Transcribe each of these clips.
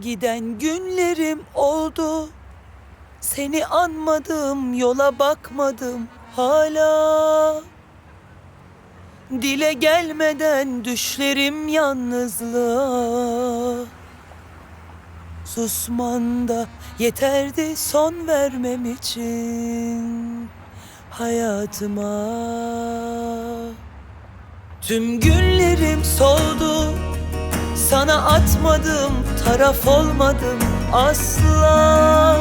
Giden günlerim oldu. Seni anmadım yola bakmadım hala. Dile gelmeden düşlerim yalnızlığa. Susman da yeterdi son vermem için Hayatıma. Tüm günlerim soldu. Sana atmadım, taraf olmadım asla.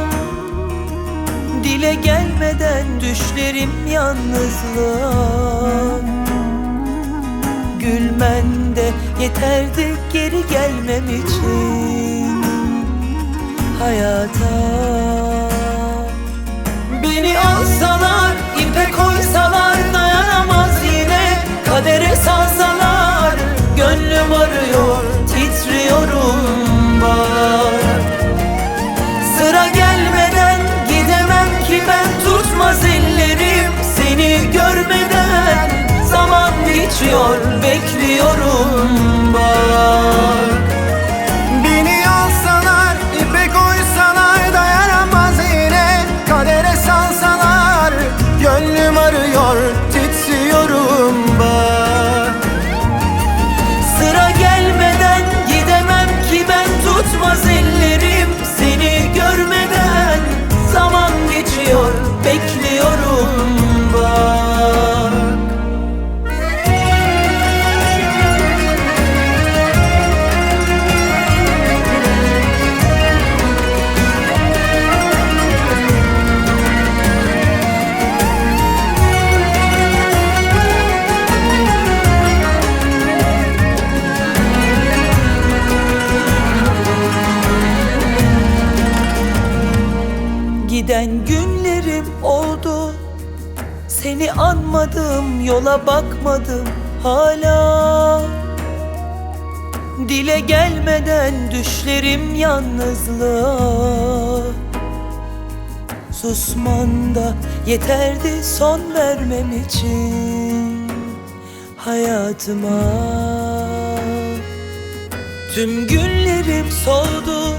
Dile gelmeden düşlerim yalnızlığa. Gülmen de yeterdi geri gelmem için. Hayata bekliyorum bak. Beni alsalar, ipe koysalar dayanamaz yine. Kadere salsalar, gönlüm arıyor, titriyorum bak. Sıra gelmeden gidemem ki ben tutmaz ellerim Giden günlerim oldu. Seni anmadım yola bakmadım hala. Dile gelmeden düşlerim yalnızlığa. Susman da yeterdi son vermem için Hayatıma. Tüm günlerim soldu.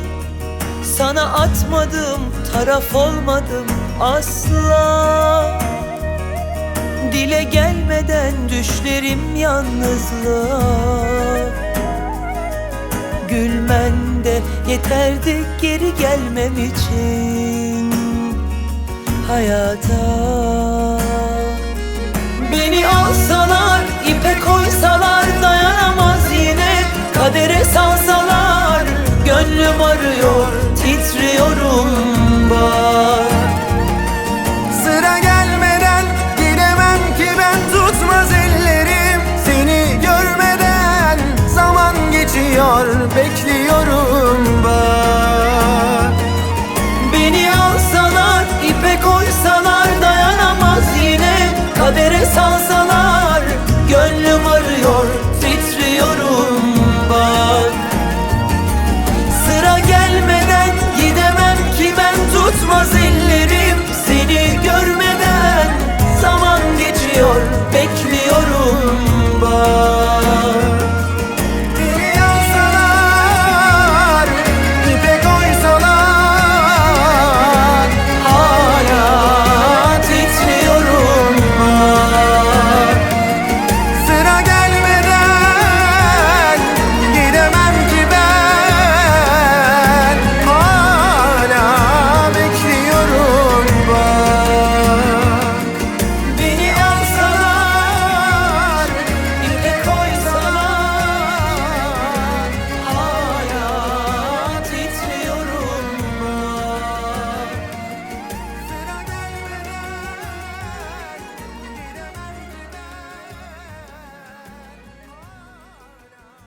Sana atmadım, taraf olmadım asla. Dile gelmeden düşlerim yalnızlığa. Gülmen de yeterdi geri gelmem için Hayata. Beni alsalar, bekliyorum bak Beni alsana ipe koysana